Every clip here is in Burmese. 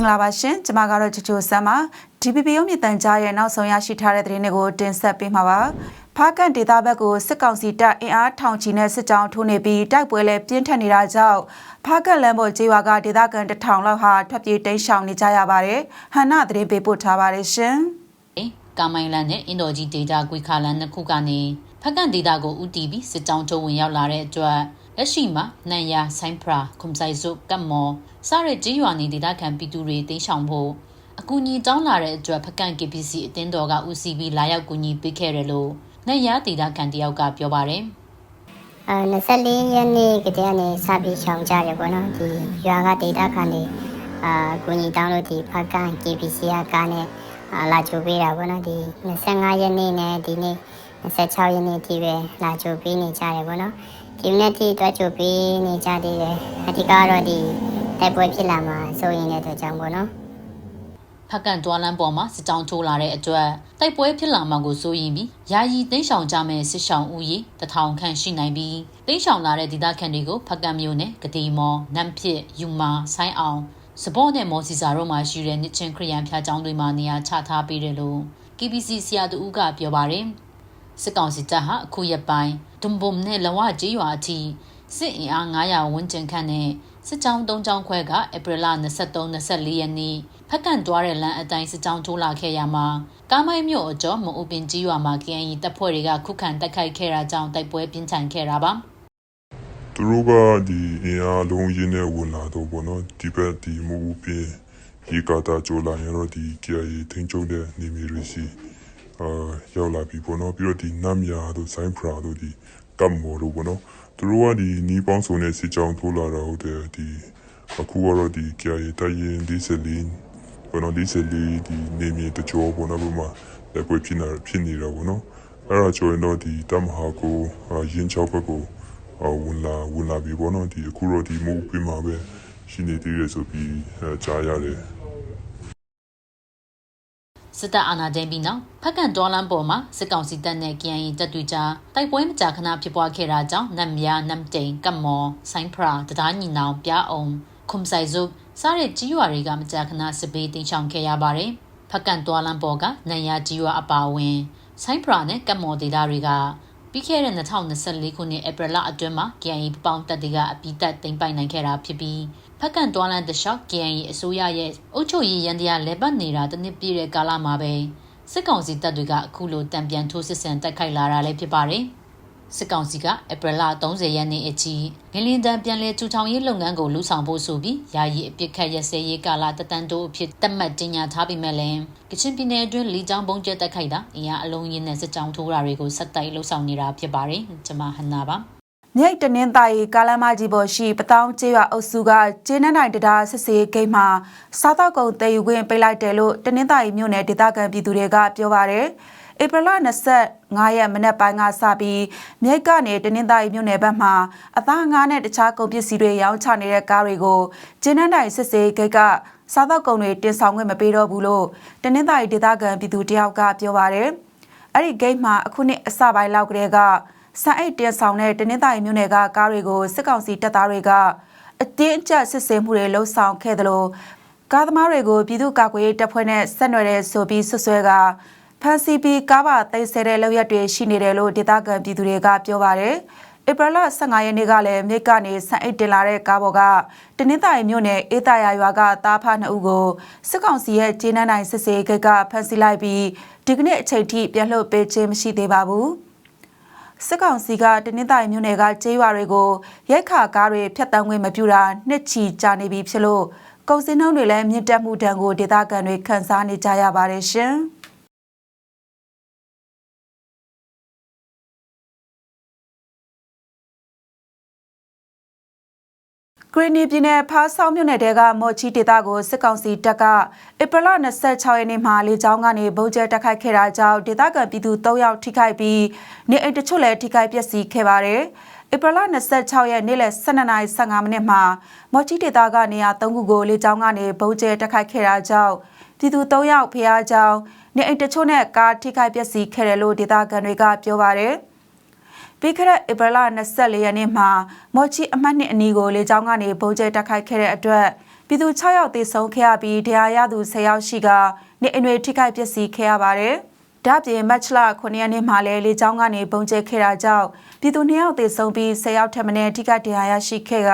င်္ဂလာပါရှင်ကျွန်မကတော့ချူချူဆမ်းပါ DPP ရုံးမြင့်တန်ကြားရဲ့နောက်ဆုံးရရှိထားတဲ့သတင်းတွေကိုတင်ဆက်ပေးမှာပါဖားကန်ဒေတာဘက်ကိုစစ်ကောင်စီတပ်အင်အားထောင်ချီနဲ့စစ်ကြောင်းထိုးနေပြီးတိုက်ပွဲလည်းပြင်းထန်နေတာကြောင့်ဖားကန်လမ်းပေါ်ကျေးရွာကဒေတာကန်တထောင်လောက်ဟာထွက်ပြေးတိမ်းရှောင်နေကြရပါတယ်ဟန်နာသတင်းပေးပို့ထားပါတယ်ရှင်ကာမိုင်လန်နဲ့အင်ဒိုဂျီဒေတာကွေခါလန်နှစ်ခုကနေဖက်ကန်ဒေတာကိုဦးတည်ပြီးစစ်ကြောင်းထုတ်ဝင်ရောက်လာတဲ့အတွက် လက်ရှိမှာနန်ယာဆိုင်းဖရာခုံဆိုင်စုကတ်မော်စတဲ့ကြေးရွာနေဒေတာခံပြည်သူတွေတိမ်းရှောင်ဖို့အကူအညီတောင်းလာတဲ့အတွက်ဖက်ကန် KPC အတင်းတော်ကဦးစီးပြီးလာရောက်ကူညီပေးခဲ့တယ်လို့နန်ယာဒေတာခံတယောက်ကပြောပါတယ်အဲ24ရက်နေ့ကတည်းကနေစပြီးရှောင်ကြတယ်ပေါ့နော်ဒီရွာကဒေတာခံတွေအာကိုကြီးတောင်းလို့ဒီဖက်ကန် KPC ကကားနဲ့အာလာချိုပေးတာပေါ့နော်ဒီ25ရက်နေ့နဲ့ဒီနေ့ 26ရက်နေ့ဒီပဲလာချိုပေးနေကြတယ်ပေါ့နော်ဒီနေ့ထိတွားချိုပေးနေကြသေးတယ်အဓိကတော့ဒီတိုက်ပွဲဖြစ်လာမှာစိုးရင်တဲ့အတွက်ကြောင့်ပေါ့နော်ဖက်ကန်တွာလန်းပေါ်မှာစစ်ကြောင်းထိုးလာတဲ့အတွက်တိုက်ပွဲဖြစ်လာမှာကိုစိုးရင်ပြီးယာယီတိမ်းရှောင်ကြမဲ့စစ်ရှောင်ဦးရေတထောင်ခန့်ရှိနိုင်ပြီးတိမ်းရှောင်လာတဲ့ဒေသခံတွေကိုဖက်ကန်မျိုးနဲ့ဂတိမော်နမ်ဖြစ်ယူမာဆိုင်းအောင်စဘော့နဲ့မော်စီစာတို့မှာရှိတဲ့နှစ်ချင်းခရီးယန်ဖျားကျောင်းတွေမှာနေရာချထားပေးတယ်လို့ KBC ဆရာတူဦးကပြောပါတယ် စစ်ကောင်စီတပ်ဟာအခုရက်ပိုင်းဒွန်ဘုံနဲ့လဝကြီးရွာအထိစစ်အင်အား900ဝန်းကျင်ခန့်နဲ့စစ်ကြောင်း၃ကြောင်းခွဲကဧပြီလ23-24ရက်နေ့ဖက်ကန်တွားတဲ့လမ်းအတိုင်းစစ်ကြောင်းထိုးလာခဲ့ရမှာကားမိုင်းမြို့အကျော်မအူပင်ကြီးရွာမှာ KNY တပ်ဖွဲ့တွေကခုခံတိုက်ခိုက်ခဲ့တာကြောင့်တိုက်ပွဲပြင်းထန်ခဲ့တာပါသူတို့ကဒီအင်အားလုံးရင်းနဲ့ဝင်လာတော့ပေါ့နော်ဒီဘက်ဒီမူပင်ရေကာတာကြိုလာရင်တော့ဒီ KIA ထိန်းချုပ်တဲ့နေမြေတွေစီ အာရောက်လာပြီပေါ့နော်ပြီးတော့ဒီနမ်ယာတို့ဆိုင်းဖရာတို့ဒီကမ်မော်တို့ပေါ့နော်သူတို့ကဒီနီးပေါင်းစုံနဲ့စစ်ကြောင်းထိုးလာတာဟုတ်တယ်ဒီအခုကတော့ဒီ KIA တိုင်ရင်ဒီစလင်းပေါ့နော်ဒီစလီဒီနေမြေတကြောပေါ့နော်ဘုမလက်ပွဲဖြစ်နေတာဖြစ်နေတာပေါ့နော်အဲ့ဒါကျော်ရင်တော့ဒီတမဟာကိုအာရင်းချောက်ဘက်ကိုအဝင်လာဝင်လာပြီပေါ့နော်ဒီအခုတော့ဒီမုတ်ပြမှာပဲရှိနေသေးတယ်ဆိုပြီးအဲကြားရတယ် စစ်တပ်အာဏာသိမ်းပြီးနောက်ဖက်ကန်တွာလန်းပေါ်မှာစစ်ကောင်စီတပ်နဲ့ KNY တပ်တွေကြားတိုက်ပွဲမကြာခဏဖြစ်ပွားခဲ့တာကြောင့်နမ်ယာနမ်တိန်ကတ်မော်ဆိုင်းဖရာတဒါညီနောင်ပြားအောင်ခုံဆိုင်စုစားတဲ့ကြီးရွာတွေကမကြာခဏစစ်ဘေးတင်ချောင်ခဲ့ရပါတယ်ဖက်ကန်တွာလန်းပေါ်ကနန်ယာကြီးရွာအပါအဝင်ဆိုင်းဖရာနဲ့ကတ်မော်ဒေတာတွေကပြီးခဲ့တဲ့2024ခုနှစ်ဧပြီလအတွင်းမှာ KNY ပပေါင်းတပ်တွေကအပိသက်သိမ်းပိုက်နိုင်ခဲ့တာဖြစ်ပြီး ဖက်ကန်တွာလန်တလျှောက် KNY အစိုးရရဲ့အုပ်ချုပ်ရေးရန်တရားလဲပတ်နေတာတစ်နှစ်ပြည့်တဲ့ကာလမှာပဲစစ်ကောင်စီတပ်တွေကအခုလိုတံပြန်ထိုးစစ်ဆင်တိုက်ခိုက်လာတာလည်းဖြစ်ပါတယ်စစ်ကောင်စီကဧပြီလ30ရက်နေ့အထိငလင်တန်ပြန်လည်ထူထောင်ရေးလုပ်ငန်းကိုလှူဆောင်ဖို့ဆိုပြီးယာယီအပစ်ခတ်ရစဲရေးကာလတတန်တိုးအဖြစ်တတ်မှတ်တင်ညာထားပြီးမဲ့လည်းကချင်ပြည်နယ်အတွင်းလီချောင်းပုံကျဲတက်ခိုက်တာအင်အားအလုံးရင်းနဲ့စစ်ကြောင်းထိုးတာတွေကိုဆက်တိုက်လှုပ်ဆောင်နေတာဖြစ်ပါတယ်ကျွန်မဟန်နာပါ မြိတ်တနင်္သာရီကာလမကြီးပေါ်ရှိပတောင်းကျေးရွာအုပ်စုကကျေးနန်းနိုင်တရားစစ်စေးဂိမ်းမှာစားတော့ကုန်တည်ယူခွင့်ပိတ်လိုက်တယ်လို့တနင်္သာရီမြို့နယ်ဒေသခံပြည်သူတွေကပြောပါတယ်။ဧပြီလ25ရက်မနက်ပိုင်းကစပြီးမြိတ်ကနေတနင်္သာရီမြို့နယ်ဘက်မှာအသားငါးနဲ့တခြားကုန်ပစ္စည်းတွေရောင်းချနေတဲ့ကားတွေကိုကျေးနန်းနိုင်စစ်စေးဂိတ်ကစားတော့ကုန်တွေတင်ဆောင်ခွင့်မပေးတော့ဘူးလို့တနင်္သာရီဒေသခံပြည်သူတယောက်ကပြောပါတယ်။အဲ့ဒီဂိတ်မှာအခုနှစ်အစပိုင်းလောက်ကလေးက စံအိတ်တင်ဆောင်တဲ့တနင်္သာရီမြို့နယ်ကကားတွေကိုစစ်ကောင်စီတပ်သားတွေကအတင်းအကျပ်စစ်ဆေးမှုတွေလှုံ့ဆော်ခဲ့တယ်လို့ကားသမားတွေကိုပြည်သူ့ကာကွယ်ရေးတပ်ဖွဲ့နဲ့ဆက်နွယ်တဲ့ဆိုပြီးဆွဆွဲကဖန်စီပီကားပါသိမ်းဆဲတဲ့လောက်ရက်တွေရှိနေတယ်လို့ဒေသခံပြည်သူတွေကပြောပါတယ်။ဧပြီလ15ရက်နေ့ကလည်းမြိတ်ကနေဆန်အိတ်တင်လာတဲ့ကားပေါ်ကတနင်္သာရီမြို့နယ်အေးတာယာရွာကတားဖနှစ်ဦးကိုစစ်ကောင်စီရဲ့ဂျင်းနန်းနိုင်စစ်စေးဂိတ်ကဖမ်းဆီးလိုက်ပြီးဒီကနေ့အချိန်ထိပြန်လွှတ်ပေးခြင်းမရှိသေးပါဘူး။ စစ်ကောင်စီကတနင်္သာရီမြို့နယ်ကကျေးရွာတွေကိုရိုက်ခါကားတွေဖျက်တမ်းခွင့်မပြုတာနှစ်ချီကြာနေပြီဖြစ်လို့ကုန်စည်နှုန်းတွေလည်းမြင့်တက်မှုတန်ကိုဒေသခံတွေခန်းစားနေကြရပါတယ်ရှင်။ ဂရီနီပြည်နယ်ဖားဆောင်မြို့နယ်တဲကမော်ချီဒေတာကိုစစ်ကောင်စီတပ်ကဧပြီလ26ရက်နေ့မှာလေကြောင်းကနေဗုံးကျဲတိုက်ခိုက်ခဲ့တာကြောင့်ဒေသခံပြည်သူ3ယောက်ထိခိုက်ပြီးနေအိမ်တချို့လည်းထိခိုက်ပျက်စီးခဲ့ပါတယ်။ဧပြီလ26ရက်နေ့လယ်12:15မိနစ်မှာမော်ချီဒေတာကနေရာ3ခုကိုလေကြောင်းကနေဗုံးကျဲတိုက်ခိုက်ခဲ့တာကြောင့်ပြည်သူ3ယောက်ဖျားကြောင်းနေအိမ်တချို့နဲ့ကားထိခိုက်ပျက်စီးခဲ့တယ်လို့ဒေသခံတွေကပြောပါတယ်။ ပြီးခဲ့တဲ့ဧပြီလ24ရက်နေ့မှာမော်ချီအမှတ်နှစ်အနီးကိုလေကြောင်းကနေပုံကျဲတက်ခိုက်ခဲ့တဲ့အတွက်ပြည်သူ6ယောက်သေဆုံးခဲ့ရပြီးတရားရသူ10ယောက်ရှိကနေအိမ်တွေထိခိုက်ပျက်စီးခဲ့ရပါတယ်။ဒါ့အပြင်မတ်လ9ရက်နေ့မှာလည်းလေကြောင်းကနေပုံကျဲခဲ့တာကြောင့်ပြည်သူ2ယောက်သေဆုံးပြီး10ယောက်ထပ်မံထိခိုက်တရားရရှိခဲ့က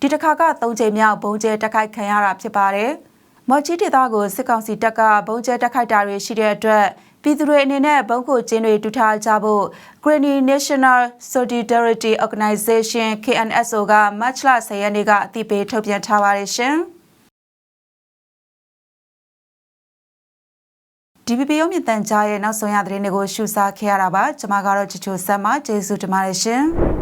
ဒီတစ်ခါက3ချိန်မြောက်ပုံကျဲတက်ခိုက်ခံရတာဖြစ်ပါတယ်။မော်ချီဒေသကိုစစ်ကောင်စီတပ်ကပုံကျဲတက်ခိုက်တာတွေရှိတဲ့အတွက် ပြည်သူတွေအနေနဲ့ဘုံကိုကျင်းတွေတူထားကြဖို့ Greeny National Solidarity Organization KNSO ကမတ်လ10ရက်နေ့ကအသိပေးထုတ်ပြန်ထားပါတယ်ရှင်။ DPP ရုံးမြင့်တန်ကြားရဲ့နောက်ဆုံးရသတင်းတွေကိုရှုစားခဲ့ရတာပါကျွန်မကတော့ချချိုဆက်မှကျေးဇူးတင်ပါတယ်ရှင်။